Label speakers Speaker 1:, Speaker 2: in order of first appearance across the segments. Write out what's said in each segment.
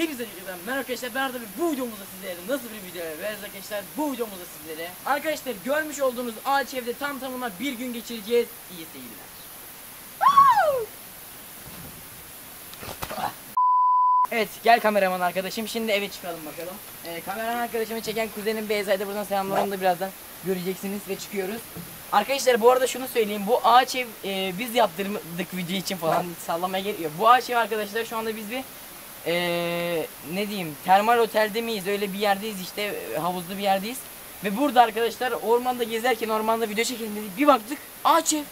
Speaker 1: Hepinize tekrardan merhaba arkadaşlar ben Arda bu videomuzda sizlere nasıl bir video veririz arkadaşlar? Bu videomuzda sizlere. Arkadaşlar görmüş olduğunuz ağaç evde tam tamına bir gün geçireceğiz. İyi seyirler. Evet gel kameraman arkadaşım. Şimdi eve çıkalım bakalım. Ee, Kameraman arkadaşımı çeken kuzenim Beyza'yı da buradan selamlar onu da birazdan göreceksiniz ve çıkıyoruz. Arkadaşlar bu arada şunu söyleyeyim. Bu ağaç ev e, biz yaptırdık video için falan. Sallamaya geliyor Bu ağaç ev arkadaşlar şu anda biz bir e, ne diyeyim termal otelde miyiz öyle bir yerdeyiz işte havuzlu bir yerdeyiz Ve burada arkadaşlar ormanda gezerken ormanda video çekelim dedik bir baktık ağaç ev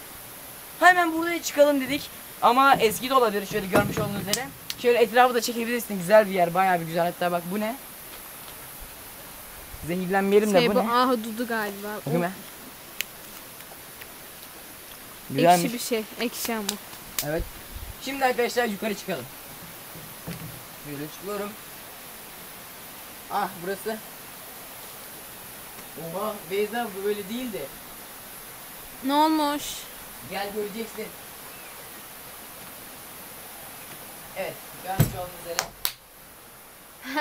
Speaker 1: Hemen buraya çıkalım dedik ama eski de olabilir şöyle görmüş olduğunuz üzere Şöyle etrafı da çekebilirsin güzel bir yer bayağı bir güzel hatta bak bu ne Zehirlenmeyelim de
Speaker 2: Şey
Speaker 1: bu,
Speaker 2: bu
Speaker 1: ne
Speaker 2: galiba. O
Speaker 1: Bakayım be. Güzelmiş.
Speaker 2: Ekşi bir şey. Ekşi ama.
Speaker 1: Evet. Şimdi arkadaşlar yukarı çıkalım. Böyle çıkıyorum. Ah burası. Oha Beyza bu böyle değildi.
Speaker 2: Ne olmuş?
Speaker 1: Gel göreceksin. Evet. Görmüş olduğunuz üzere.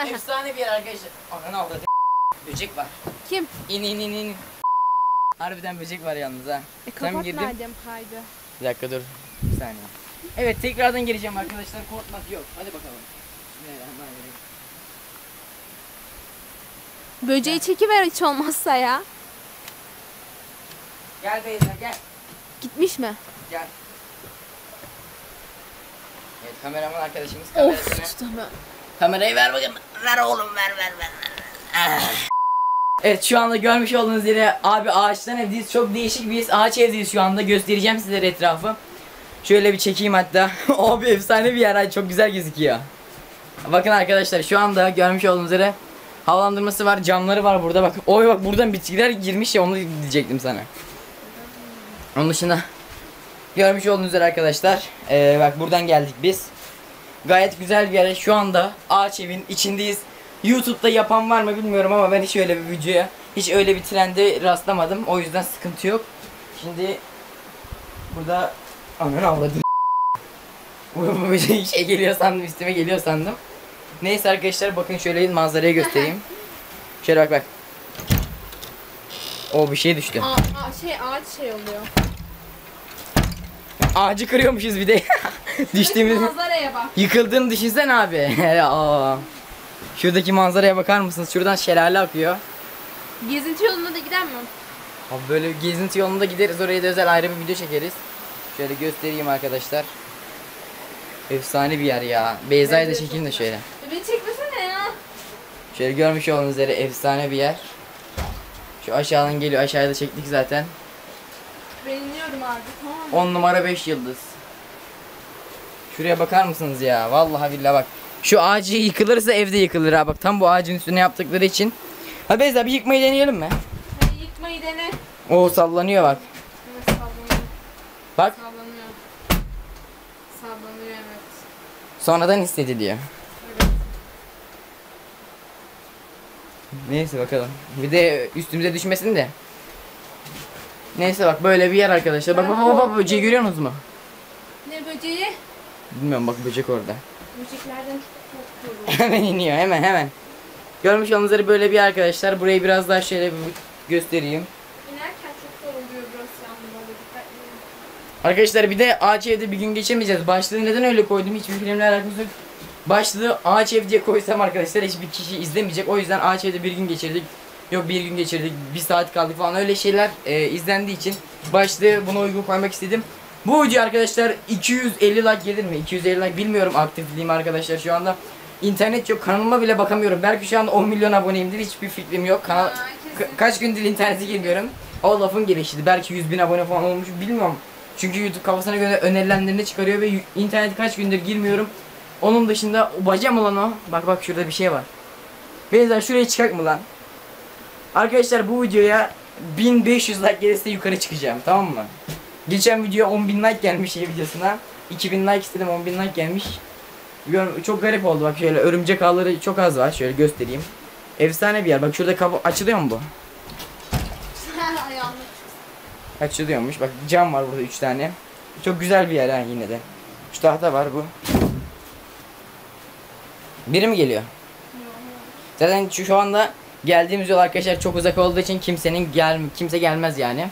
Speaker 1: Efsane bir yer arkadaşlar. Ananı avradı. Böcek var.
Speaker 2: Kim?
Speaker 1: İn in in in. Harbiden böcek var yalnız ha.
Speaker 2: E
Speaker 1: Tam
Speaker 2: kapat
Speaker 1: girdim.
Speaker 2: madem kaydı.
Speaker 1: Bir dakika dur. Bir saniye. Evet tekrardan geleceğim arkadaşlar. Korkmak yok. Hadi bakalım.
Speaker 2: Böceği çekiver hiç olmazsa ya.
Speaker 1: Gel Beyza gel.
Speaker 2: Gitmiş mi?
Speaker 1: Gel. Evet kameraman arkadaşımız kamerasını.
Speaker 2: Of tutamı.
Speaker 1: Kamerayı ver bakayım. Ver oğlum ver ver ver. ver. Ah. Evet şu anda görmüş olduğunuz yere abi ağaçtan evdeyiz. Çok değişik bir ağaç evdeyiz şu anda. Göstereceğim sizlere etrafı. Şöyle bir çekeyim hatta. abi efsane bir yer. Çok güzel gözüküyor. Bakın arkadaşlar şu anda görmüş olduğunuz üzere havalandırması var, camları var burada bak. Oy bak buradan bitkiler girmiş ya onu diyecektim sana. Onun dışında görmüş olduğunuz üzere arkadaşlar eee, bak buradan geldik biz. Gayet güzel bir yer. Şu anda ağaç evin içindeyiz. YouTube'da yapan var mı bilmiyorum ama ben hiç öyle bir videoya, hiç öyle bir trende rastlamadım. O yüzden sıkıntı yok. Şimdi burada aman avladım. Bu şey geliyor sandım, üstüme geliyor sandım. Neyse arkadaşlar bakın şöyle manzarayı göstereyim. Şöyle bak bak. O bir şey düştü.
Speaker 2: Aa, aa, şey ağaç şey oluyor.
Speaker 1: Ağacı kırıyormuşuz bir de. Düştüğümüz
Speaker 2: Manzaraya bak.
Speaker 1: Yıkıldığını düşünsen abi. Aa. Şuradaki manzaraya bakar mısınız? Şuradan şelale akıyor.
Speaker 2: Gezinti yoluna da gider mi?
Speaker 1: Abi böyle gezinti yolunda gideriz. Oraya da özel ayrı bir video çekeriz. Şöyle göstereyim arkadaşlar. Efsane bir yer ya. Beyza'yı da çekeyim de şöyle. Şöyle görmüş olduğunuz üzere efsane bir yer. Şu aşağıdan geliyor. Aşağıda çektik zaten.
Speaker 2: Ben iniyorum abi tamam mı?
Speaker 1: 10 numara 5 yıldız. Şuraya bakar mısınız ya? Vallahi billahi bak. Şu ağacı yıkılırsa evde yıkılır ha. Bak tam bu ağacın üstüne yaptıkları için. Ha Beyza bir yıkmayı deneyelim mi?
Speaker 2: Hadi yıkmayı dene.
Speaker 1: Oo sallanıyor bak.
Speaker 2: Evet sallanıyor.
Speaker 1: Bak
Speaker 2: Sallanıyor. Sallanıyor evet.
Speaker 1: sonradan hissediliyor.
Speaker 2: Evet.
Speaker 1: Neyse bakalım. Bir de üstümüze düşmesin de. Neyse bak böyle bir yer arkadaşlar. Bak bak bak, bak böceği görüyor musunuz mu?
Speaker 2: Ne böceği?
Speaker 1: Bilmiyorum bak böcek orada.
Speaker 2: Böceklerden çok korkuyorum.
Speaker 1: hemen iniyor hemen hemen. Görmüş olduğunuz böyle bir yer arkadaşlar. Burayı biraz daha şöyle bir göstereyim.
Speaker 2: İnerken çok zor oluyor burası olun.
Speaker 1: Arkadaşlar bir de ağaç evde bir gün geçemeyeceğiz. Başlığı neden öyle koydum? Hiçbir filmle alakası yok. Başlığı ağaç ev diye koysam arkadaşlar hiçbir kişi izlemeyecek. O yüzden ağaç evde bir gün geçirdik. Yok bir gün geçirdik, bir saat kaldık falan öyle şeyler e, izlendiği için başlığı buna uygun koymak istedim. Bu video arkadaşlar 250 like gelir mi? 250 like bilmiyorum aktifliğim arkadaşlar şu anda. İnternet yok kanalıma bile bakamıyorum. Belki şu an 10 milyon aboneyimdir hiçbir fikrim yok. Kanal. Ka- kaç gündür internete girmiyorum. O lafın gelişiydi. Belki 100 bin abone falan olmuş bilmiyorum. Çünkü YouTube kafasına göre önerilenlerini çıkarıyor ve internete kaç gündür girmiyorum. Onun dışında o bacam olan o. Bak bak şurada bir şey var. Benzer şuraya çıkak mı lan? Arkadaşlar bu videoya 1500 like gelirse yukarı çıkacağım tamam mı? Geçen video 10.000 like gelmiş şey videosuna. 2000 like istedim 10.000 like gelmiş. Çok garip oldu bak şöyle örümcek ağları çok az var şöyle göstereyim. Efsane bir yer bak şurada kapı açılıyor mu bu? Açılıyormuş. Bak cam var burada 3 tane. Çok güzel bir yer ha yine de. Şu tahta var bu. Biri mi geliyor? Zaten şu, şu anda geldiğimiz yol arkadaşlar çok uzak olduğu için kimsenin gel kimse gelmez yani.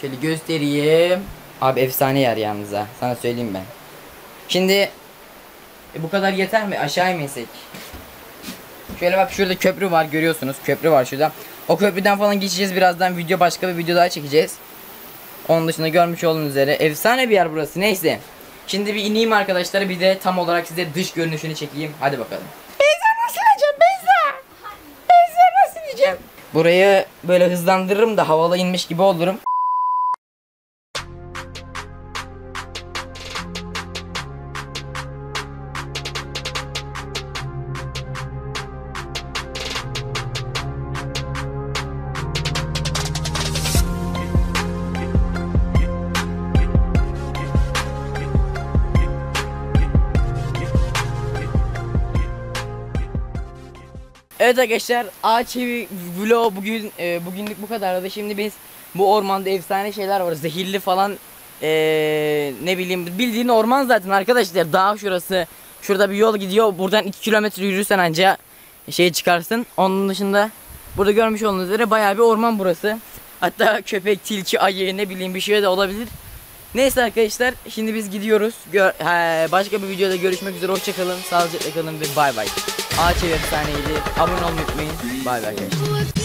Speaker 1: Şöyle göstereyim. Abi efsane yer yalnız. Sana söyleyeyim ben. Şimdi e, bu kadar yeter mi? Aşağı insek? Şöyle bak şurada köprü var görüyorsunuz. Köprü var şurada. O köprüden falan geçeceğiz birazdan. Video başka bir video daha çekeceğiz. Onun dışında görmüş olduğunuz üzere efsane bir yer burası. Neyse. Şimdi bir ineyim arkadaşlar. Bir de tam olarak size dış görünüşünü çekeyim. Hadi bakalım. Beyza nasıl ineceğim Beyza? Beyza nasıl ineceğim? Burayı böyle hızlandırırım da havalı inmiş gibi olurum. Evet arkadaşlar Ağaç Evi vlog bugün e, bugünlük bu kadardı. Şimdi biz bu ormanda efsane şeyler var. Zehirli falan e, ne bileyim bildiğin orman zaten arkadaşlar. Dağ şurası. Şurada bir yol gidiyor. Buradan 2 kilometre yürürsen anca şey çıkarsın. Onun dışında burada görmüş olduğunuz üzere bayağı bir orman burası. Hatta köpek, tilki, ayı ne bileyim bir şey de olabilir. Neyse arkadaşlar şimdi biz gidiyoruz. Gör, he, başka bir videoda görüşmek üzere. Hoşçakalın, sağlıcakla kalın ve bay bay. Ağaç ev efsaneydi. Abone olmayı unutmayın. Bay bay arkadaşlar.